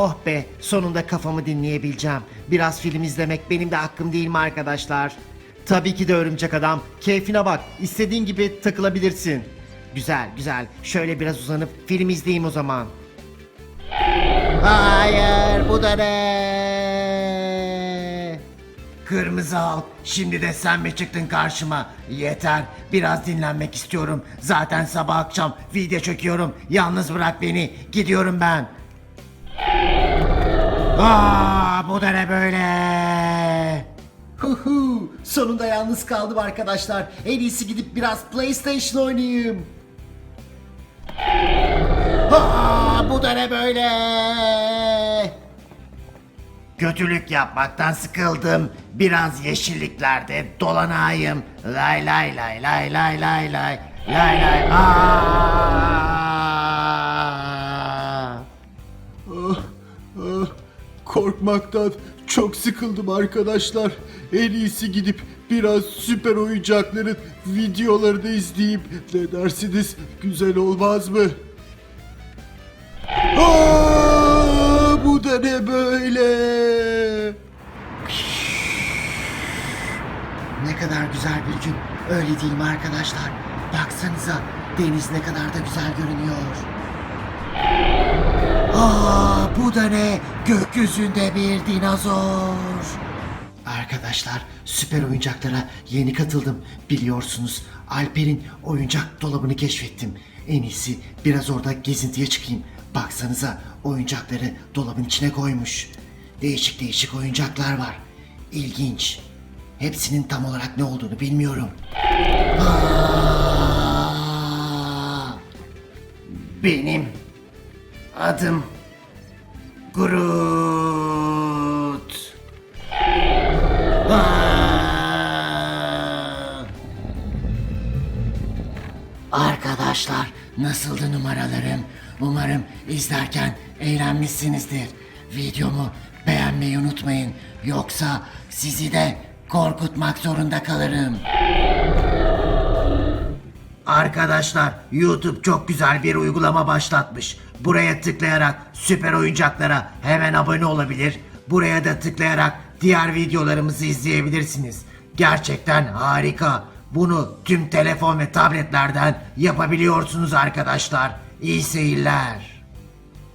Oh be sonunda kafamı dinleyebileceğim. Biraz film izlemek benim de hakkım değil mi arkadaşlar? Tabii ki de örümcek adam. Keyfine bak. İstediğin gibi takılabilirsin. Güzel güzel. Şöyle biraz uzanıp film izleyeyim o zaman. Hayır bu da ne? Kırmızı Halk şimdi de sen mi çıktın karşıma? Yeter biraz dinlenmek istiyorum. Zaten sabah akşam video çekiyorum. Yalnız bırak beni gidiyorum ben. Aa, bu da ne böyle? Huhu, sonunda yalnız kaldım arkadaşlar. En iyisi gidip biraz PlayStation oynayayım. Aa, bu da ne böyle? Kötülük yapmaktan sıkıldım. Biraz yeşilliklerde dolanayım. Lay lay lay lay lay lay lay. Lay lay. Aa! Korkmaktan çok sıkıldım arkadaşlar. En iyisi gidip biraz süper oyuncakların videolarını izleyip ne dersiniz güzel olmaz mı? Aa, bu da ne böyle? Ne kadar güzel bir gün. Öyle değil mi arkadaşlar? Baksanıza deniz ne kadar da güzel görünüyor. Aa, bu da ne? Gökyüzünde bir dinozor. Arkadaşlar süper oyuncaklara yeni katıldım. Biliyorsunuz Alper'in oyuncak dolabını keşfettim. En iyisi biraz orada gezintiye çıkayım. Baksanıza oyuncakları dolabın içine koymuş. Değişik değişik oyuncaklar var. İlginç. Hepsinin tam olarak ne olduğunu bilmiyorum. Benim adım Groot. Aa! Arkadaşlar nasıldı numaralarım? Umarım izlerken eğlenmişsinizdir. Videomu beğenmeyi unutmayın. Yoksa sizi de korkutmak zorunda kalırım. Arkadaşlar YouTube çok güzel bir uygulama başlatmış. Buraya tıklayarak süper oyuncaklara hemen abone olabilir. Buraya da tıklayarak diğer videolarımızı izleyebilirsiniz. Gerçekten harika. Bunu tüm telefon ve tabletlerden yapabiliyorsunuz arkadaşlar. İyi seyirler.